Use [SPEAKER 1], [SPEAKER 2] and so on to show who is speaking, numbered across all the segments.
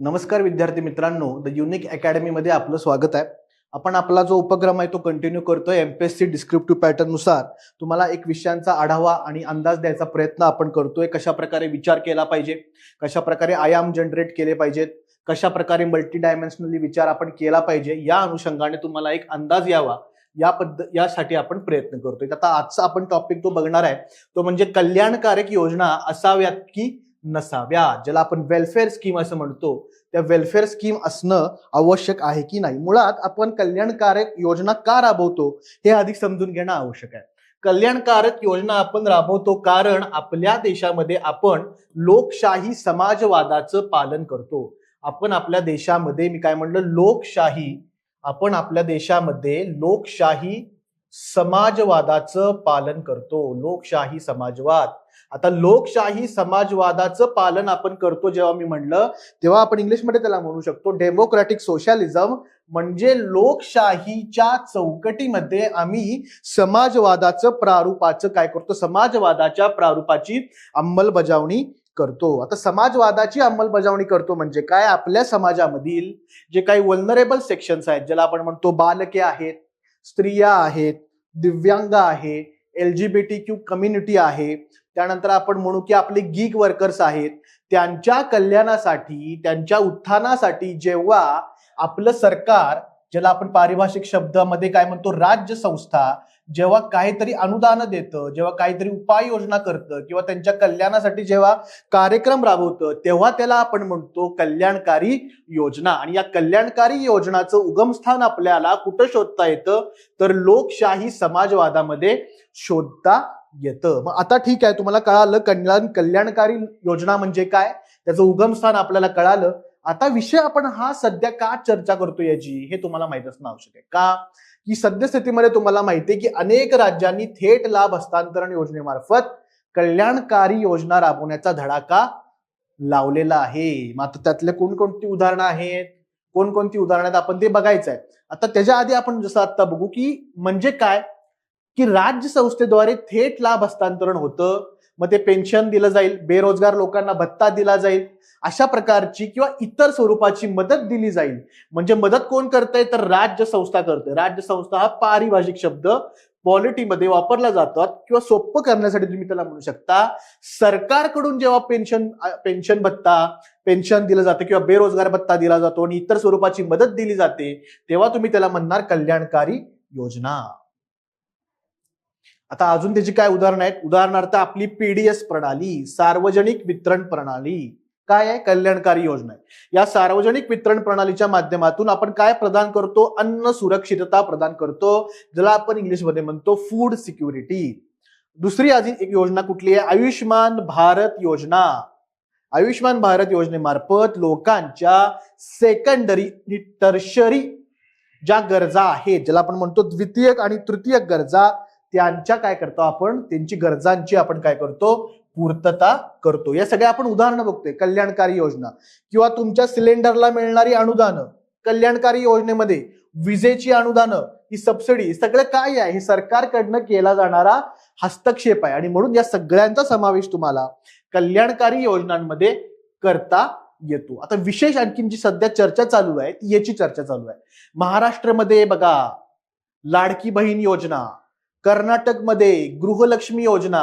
[SPEAKER 1] नमस्कार विद्यार्थी मित्रांनो द युनिक अकॅडमीमध्ये आपलं स्वागत आहे. आपण आपला जो उपक्रम आहे तो कंटिन्यू करतोय एम पी एस डिस्क्रिप्टिव्ह पॅटर्ननुसार तुम्हाला एक विषयांचा आढावा आणि अंदाज द्यायचा प्रयत्न आपण करतोय. कशा प्रकारे विचार केला पाहिजे? कशा प्रकारे आयाम जनरेट केले पाहिजेत? कशा प्रकारे मल्टी डायमेन्शनली विचार आपण केला पाहिजे? या अनुषंगाने तुम्हाला एक अंदाज यावा. या पद्ध यासाठी आपण प्रयत्न करतोय. आता आजचा आपण टॉपिक जो बघणार आहे तो म्हणजे कल्याणकारक योजना असाव्यात की नसाव्या. ज्याला आपण वेलफेअर स्कीम असं म्हणतो त्या वेलफेअर स्कीम असणं आवश्यक आहे की नाही? मुळात आपण कल्याणकारक योजना का राबवतो हे अधिक समजून घेणं आवश्यक आहे. कल्याणकारक योजना आपण राबवतो कारण आपल्या देशामध्ये आपण लोकशाही समाजवादाचं पालन करतो. आपण आपल्या देशामध्ये मी काय म्हणलं लोकशाही आपण आपल्या देशामध्ये लोकशाही समाजवादाचं पालन करतो. लोकशाही समाजवाद. आता लोकशाही समाजवादाचं पालन आपण करतो जेव्हा मी म्हणलं तेव्हा आपण इंग्लिशमध्ये त्याला म्हणू शकतो डेमोक्रॅटिक सोशलिझम. म्हणजे लोकशाहीच्या चौकटीमध्ये आम्ही समाजवादाचं प्रारूपाचं काय करतो? समाजवादाच्या प्रारूपाची अंमलबजावणी करतो. आता समाजवादाची अंमलबजावणी करतो म्हणजे काय? आपल्या समाजामधील जे काही वल्नरेबल सेक्शन्स आहेत ज्याला आपण म्हणतो बालके आहेत स्त्रिया आहेत दिव्यांग आहे L G B T Q community आहे. त्यानंतर आपण म्हणू की आपले गीक वर्कर्स आहेत. त्यांच्या कल्याणासाठी त्यांच्या उत्थानासाठी जेव्हा आपलं सरकार ज्याला आपण पारिभाषिक शब्दामध्ये काय म्हणतो राज्य संस्था जेव्हा काहीतरी अनुदान देतं जेव्हा काहीतरी उपाययोजना करतं किंवा त्यांच्या कल्याणासाठी जेव्हा कार्यक्रम राबवतं तेव्हा त्याला आपण म्हणतो कल्याणकारी योजना. आणि या कल्याणकारी योजनाचं उगमस्थान आपल्याला कुठं शोधता येतं? तर लोकशाही समाजवादामध्ये शोधता येतं. मग आता ठीक आहे तुम्हाला कळालं कल्याण कल्याणकारी योजना म्हणजे काय? त्याचं उगमस्थान आपल्याला कळालं. आता विषय आपण हा सध्या का चर्चा करतो याची हे तुम्हाला माहीत असणं आवश्यक आहे. का? की सद्यस्थितीमध्ये तुम्हाला माहिती आहे की अनेक राज्यांनी थेट लाभ हस्तांतरण योजनेमार्फत कल्याणकारी योजना राबवण्याचा धडाका लावलेला आहे. मग आता त्यातले कोणकोणती उदाहरणं आहेत? कोणकोणती उदाहरणं आहेत? आपण ते बघायचं आहे आता त्याच्या आधी आपण जसं आता बघू की म्हणजे काय? की राज्य संस्थेद्वारे थेट लाभ हस्तांतरण होतं. मग ते पेन्शन दिलं जाईल बेरोजगार लोकांना भत्ता दिला जाईल अशा प्रकारची किंवा इतर स्वरूपाची मदत दिली जाईल. म्हणजे मदत कोण करतंय? तर राज्य संस्था करते. राज्य संस्था हा पारिभाषिक शब्द पॉलिटीमध्ये वापरला जातात किंवा सोपं करण्यासाठी तुम्ही त्याला म्हणू शकता. सरकारकडून जेव्हा पेन्शन पेन्शन भत्ता पेन्शन दिलं जातं किंवा बेरोजगार भत्ता दिला जातो आणि इतर स्वरूपाची मदत दिली जाते तेव्हा तुम्ही त्याला म्हणणार कल्याणकारी योजना. आता अजून त्याची काय उदाहरणं आहेत? उदाहरणार्थ आपली पीडीएस प्रणाली सार्वजनिक वितरण प्रणाली. काय आहे? कल्याणकारी योजना आहे. या सार्वजनिक वितरण प्रणालीच्या माध्यमातून आपण काय प्रदान करतो? अन्न सुरक्षितता प्रदान करतो ज्याला आपण इंग्लिशमध्ये म्हणतो फूड सिक्युरिटी दुसरी अजून एक योजना कुठली आहे? आयुष्यमान भारत योजना. आयुष्यमान भारत योजनेमार्फत लोकांच्या सेकंडरी आणि टर्शरी ज्या गरजा आहेत ज्याला आपण म्हणतो द्वितीयक आणि तृतीयक गरजा त्यांच्या काय करतो आपण? त्यांची गरजांची आपण काय करतो? पूर्तता करतो. या सगळ्या आपण उदाहरणं बघतोय. कल्याणकारी योजना किंवा तुमच्या सिलेंडरला मिळणारी अनुदानं कल्याणकारी योजनेमध्ये विजेची अनुदानं ही सबसिडी सगळं काय आहे? हे सरकारकडनं केला जाणारा हस्तक्षेप आहे. आणि म्हणून या सगळ्यांचा समावेश तुम्हाला कल्याणकारी योजनांमध्ये करता येतो. आता विशेष आणखीन जी सध्या चर्चा चालू आहे ती याची चर्चा चालू आहे. महाराष्ट्रामध्ये बघा लाडकी बहीण योजना. कर्नाटकमध्ये गृहलक्ष्मी योजना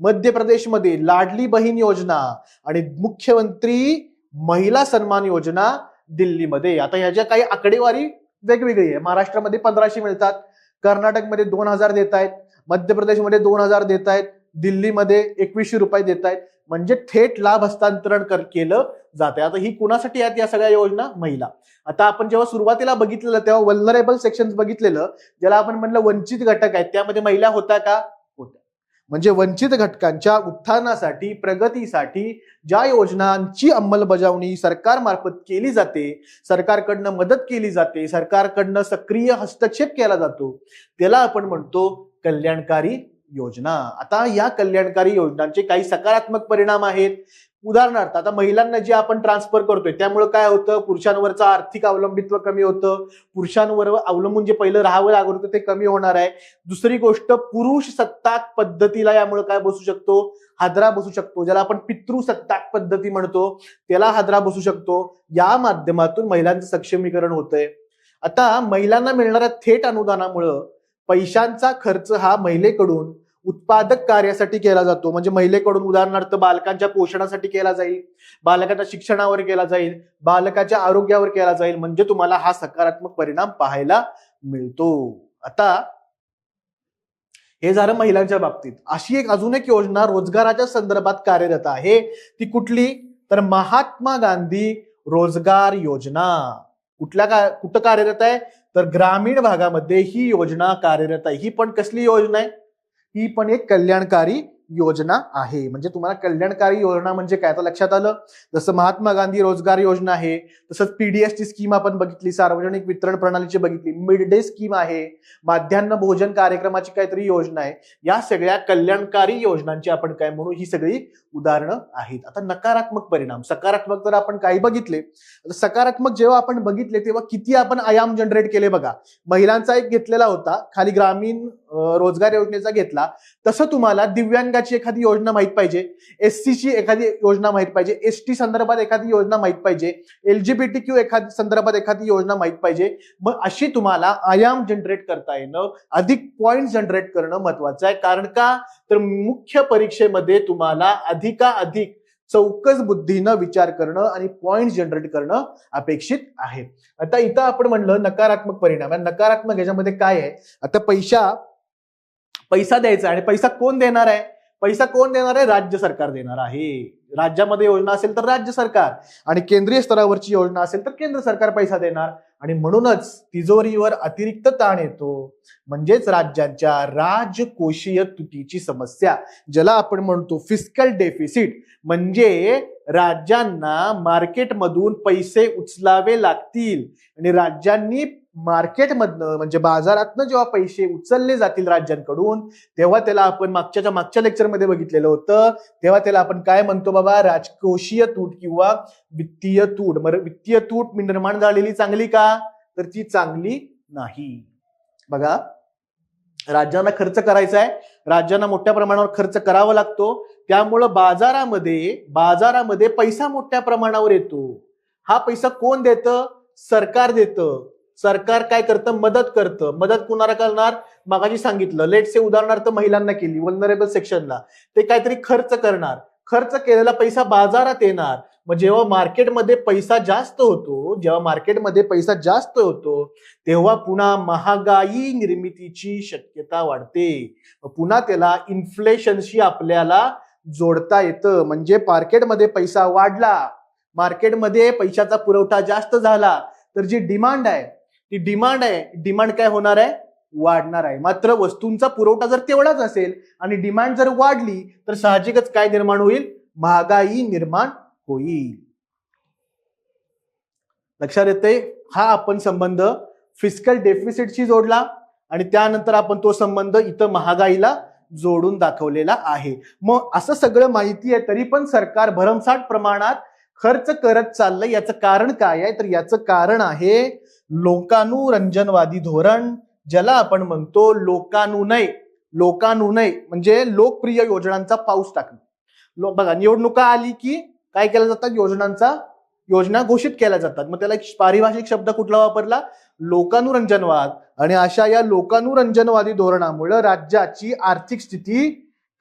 [SPEAKER 1] मध्य प्रदेशमध्ये लाडली बहीण योजना आणि मुख्यमंत्री महिला सन्मान योजना दिल्लीमध्ये. आता ह्याच्या काही आकडेवारी वेगवेगळी आहे. महाराष्ट्रामध्ये पंधराशे मिळतात कर्नाटकमध्ये दोन हजार देत आहेत मध्य प्रदेशमध्ये दोन हजार देत आहेत दिल्लीमध्ये एकवीसशे रुपये देत आहेत. म्हणजे थेट लाभ हस्तांतरण कर केलं आहे आता ही कुणासाठी आहेत या सगळ्या योजना? महिला. आता आपण जेव्हा सुरुवातीला बघितलेलं तेव्हा वल्नरेबल सेक्शन बघितलेलं ज्याला आपण म्हणलं वंचित घटक आहेत त्यामध्ये महिला होत्या का? होत्या. म्हणजे वंचित घटकांच्या उत्थानासाठी प्रगतीसाठी ज्या योजनांची अंमलबजावणी सरकारमार्फत केली जाते सरकारकडनं मदत केली जाते सरकारकडनं सक्रिय हस्तक्षेप केला जातो त्याला आपण म्हणतो कल्याणकारी योजना. आता या कल्याणकारी योजनांचे काही सकारात्मक परिणाम आहेत. उदाहरणार्थ आता महिलांना जे आपण ट्रान्सफर करतोय त्यामुळे काय होतं? पुरुषांवरचं आर्थिक अवलंबित्व कमी होतं. पुरुषांवर अवलंबून जे पहिलं राहावं लागत होतं ते कमी होणार आहे. दुसरी गोष्ट पुरुष सत्ताक पद्धतीला यामुळे काय बसू शकतो? हादरा बसू शकतो. ज्याला आपण पितृसत्ताक पद्धती म्हणतो त्याला हादरा बसू शकतो. या माध्यमातून महिलांचं सक्षमीकरण होतंय. आता महिलांना मिळणाऱ्या थेट अनुदानामुळं पैशांचा खर्च हा महिलेकडून उत्पादक कार्यासाठी केला जातो. म्हणजे महिलेकडून उदाहरणार्थ बालकांच्या पोषणासाठी केला जाईल बालकाच्या शिक्षणावर केला जाईल बालकाच्या आरोग्यावर केला जाईल. म्हणजे तुम्हाला हा सकारात्मक परिणाम पाहायला मिळतो. आता हे झालं महिलांच्या बाबतीत. अशी एक अजून एक योजना रोजगाराच्या संदर्भात कार्यरत आहे. ती कुठली? तर महात्मा गांधी रोजगार योजना. कुठल्या का कुठं कार्यरत आहे? तर ग्रामीण भागामध्ये ही योजना कार्यरत आहे. ही पण कसली योजना आहे? ही पण एक कल्याणकारी योजना आहे. म्हणजे तुम्हाला कल्याणकारी योजना म्हणजे काय? आता लक्षात आलं? जसं महात्मा गांधी रोजगार योजना आहे तसंच पीडीएसची स्कीम आपण बघितली सार्वजनिक वितरण प्रणालीची बघितली मिड डे स्कीम आहे माध्यान्ह भोजन कार्यक्रमाची काहीतरी योजना आहे. या सगळ्या कल्याणकारी योजनांची आपण काय म्हणू? ही सगळी उदाहरणं आहेत. आता नकारात्मक परिणाम. सकारात्मक जर आपण काही बघितले. सकारात्मक जेव्हा आपण बघितले तेव्हा किती आपण आयाम जनरेट केले बघा. महिलांचा एक घेतलेला होता खाली ग्रामीण रोजगार योजनेचा घेतला. तसं तुम्हाला दिव्यांग वर्गाची एखादी योजना माहीत पाहिजे एस ची एखादी योजना माहीत पाहिजे एस टी संदर्भात एखादी योजना माहीत पाहिजे एलजीबीटी क्यू एखादी संदर्भात एखादी योजना माहीत पाहिजे मग अशी तुम्हाला आयाम जनरेट करता येणं अधिक पॉइंट जनरेट करणं महत्वाचं आहे. कारण का? तर मुख्य परीक्षेमध्ये तुम्हाला अधिकाधिक चौकस बुद्धीनं विचार करणं आणि पॉइंट जनरेट करणं अपेक्षित आहे. आता इथं आपण म्हणलं नकारात्मक परिणाम. नकारात्मक याच्यामध्ये काय आहे? आता पैसा पैसा द्यायचा आणि पैसा कोण देणार आहे? पैसा कोण देणार आहे? राज्य सरकार देणार आहे. राज्यामध्ये योजना असेल तर राज्य सरकार आणि केंद्रीय स्तरावरची योजना असेल तर केंद्र सरकार पैसा देणार. आणि म्हणूनच तिजोरीवर अतिरिक्त ताण येतो. म्हणजेच राज्यांच्या राजकोषीय तुटीची समस्या ज्याला आपण म्हणतो फिस्कल डेफिसिट म्हणजे राज्यांना मार्केटमधून पैसे उचलावे लागतील आणि राज्यांनी मार्केटमधनं म्हणजे बाजारातनं जेव्हा पैसे उचलले जातील राज्यांकडून तेव्हा त्याला आपण मागच्याच्या मागच्या लेक्चरमध्ये बघितलेलं होतं. तेव्हा त्याला आपण काय म्हणतो बाबा? राजकोषीय तूट किंवा वित्तीय तूट. बरं वित्तीय तूट निर्माण झालेली चांगली का? तर ती चांगली नाही. बघा राज्यांना खर्च करायचा आहे राज्यांना मोठ्या प्रमाणावर खर्च करावा लागतो. त्यामुळं बाजारामध्ये बाजारामध्ये पैसा मोठ्या प्रमाणावर येतो. हा पैसा कोण देतं? सरकार देतं. सरकार काय करतं? मदत करतं. मदत कुणाला करणार? मगाशी सांगितलं. लेट से उदाहरणार्थ महिलांना केली वल्नरेबल सेक्शनला ते काहीतरी खर्च करणार. खर्च केलेला पैसा बाजारात येणार. मग जेव्हा मार्केटमध्ये पैसा जास्त होतो जेव्हा मार्केटमध्ये पैसा जास्त होतो तेव्हा पुन्हा महागाई निर्मितीची शक्यता वाढते. पुन्हा त्याला इन्फ्लेशनशी आपल्याला जोडता येतं. म्हणजे मार्केटमध्ये पैसा वाढला. मार्केटमध्ये पैशाचा पुरवठा जास्त झाला. तर जी डिमांड आहे ती डिमांड आहे. डिमांड काय होणार आहे? वाढणार आहे. मात्र वस्तूंचा पुरवठा जर तेवढाच असेल आणि डिमांड जर वाढली तर साहजिकच काय निर्माण होईल? महागाई निर्माण होईल. लक्षात येते हा आपण संबंध फिजिकल डेफिसिटशी जोडला आणि त्यानंतर आपण तो संबंध इथं महागाईला जोडून दाखवलेला आहे. मग असं सगळं माहिती आहे तरी पण सरकार भरमसाठ प्रमाणात खर्च करत चाललंय. याचं कारण काय आहे? तर याचं कारण आहे लोकानुरंजनवादी धोरण ज्याला आपण म्हणतो लोकानुनय. लोकानुनय म्हणजे लोकप्रिय योजनांचा पाऊस टाकणं. बघा निवडणुका आली की काय केल्या जातात? योजनांचा योजना घोषित केल्या जातात. मग त्याला एक पारिभाषिक शब्द कुठला वापरला? लोकानुरंजनवाद. आणि अशा या लोकानुरंजनवादी धोरणामुळे राज्याची आर्थिक स्थिती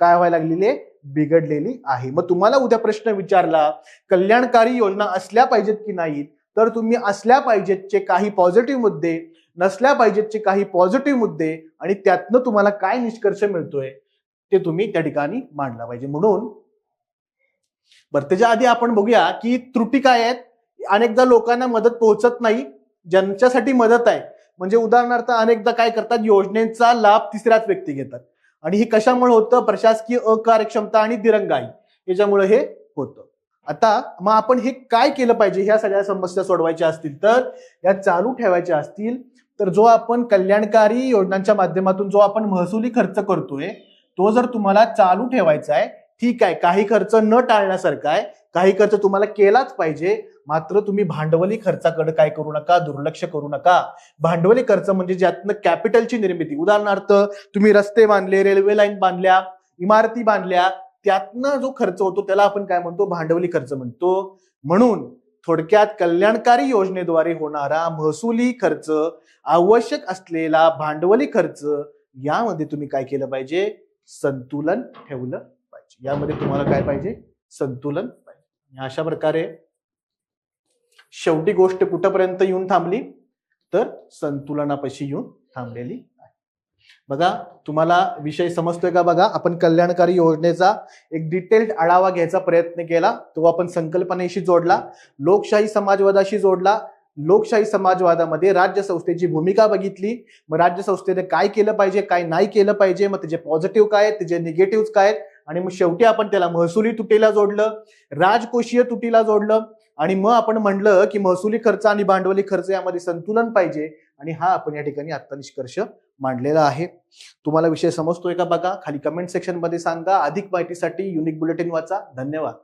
[SPEAKER 1] काय व्हायला लागलेली आहे? बिघडलेली आहे. मग तुम्हाला उद्या प्रश्न विचारला कल्याणकारी योजना असल्या पाहिजेत की नाहीत? तर तुम्ही असल्या पाहिजेतचे काही पॉझिटिव्ह मुद्दे नसल्या पाहिजेतचे काही पॉझिटिव्ह मुद्दे आणि त्यातनं तुम्हाला काय निष्कर्ष मिळतोय ते तुम्ही त्या ठिकाणी मांडला पाहिजे. म्हणून बरं त्याच्या आधी आपण बघूया की त्रुटी काय आहेत? अनेकदा लोकांना मदत पोहोचत नाही ज्यांच्यासाठी मदत आहे. म्हणजे उदाहरणार्थ अनेकदा काय करतात? योजनेचा लाभ तिसऱ्याच व्यक्ती घेतात. आणि हे कशामुळे होतं? प्रशासकीय अकार्यक्षमता आणि दिरंगाई याच्यामुळे हे होतं. आता मग आपण हे काय केलं पाहिजे? ह्या सगळ्या समस्या सोडवायच्या असतील तर या चालू ठेवायच्या असतील तर जो आपण कल्याणकारी योजनांच्या माध्यमातून जो आपण महसुली खर्च करतोय तो जर तुम्हाला चालू ठेवायचा आहे ठीक आहे. काही खर्च न टाळण्यासारखा आहे काही खर्च तुम्हाला केलाच पाहिजे मात्र तुम्ही भांडवली खर्चाकडे काय करू नका दुर्लक्ष करू नका. भांडवली खर्च म्हणजे ज्यातनं कॅपिटलची निर्मिती. उदाहरणार्थ तुम्ही रस्ते बांधले रेल्वे लाईन बांधल्या इमारती बांधल्या त्यातनं जो खर्च होतो त्याला आपण काय म्हणतो? भांडवली खर्च म्हणतो. म्हणून थोडक्यात कल्याणकारी योजनेद्वारे होणारा महसुली खर्च आवश्यक असलेला भांडवली खर्च यामध्ये तुम्ही काय केलं पाहिजे? संतुलन ठेवलं पाहिजे. यामध्ये तुम्हाला काय पाहिजे? संतुलन पाहिजे. अशा प्रकारे शेवटी गोष्ट कुठपर्यंत येऊन थांबली? तर संतुलनापाशी येऊन थांबलेली आहे. बघा तुम्हाला विषय समजतोय का बघा? आपण कल्याणकारी योजनेचा एक डिटेल्ड आढावा घ्यायचा प्रयत्न केला तो आपण संकल्पनेशी जोडला लोकशाही समाजवादाशी जोडला लोकशाही समाजवादामध्ये राज्य संस्थेची भूमिका बघितली मग राज्य संस्थेने काय केलं पाहिजे काय नाही केलं पाहिजे मग त्याचे पॉझिटिव्ह काय आहेत त्याचे निगेटिव्ह काय आहेत आणि मग शेवटी आपण त्याला महसुली तुटीला जोडलं राजकोषीय तुटीला जोडलं आणि मग आपण म्हणलं की महसुली खर्च आणि भांडवली खर्च यामध्ये संतुलन पाहिजे आणि हा आपण या ठिकाणी आत्ता निष्कर्ष मांडलेला आहे. तुम्हाला विषय समजतोय का बघा? खाली कमेंट सेक्शनमध्ये सांगा. अधिक माहितीसाठी युनिक बुलेटिन वाचा. धन्यवाद.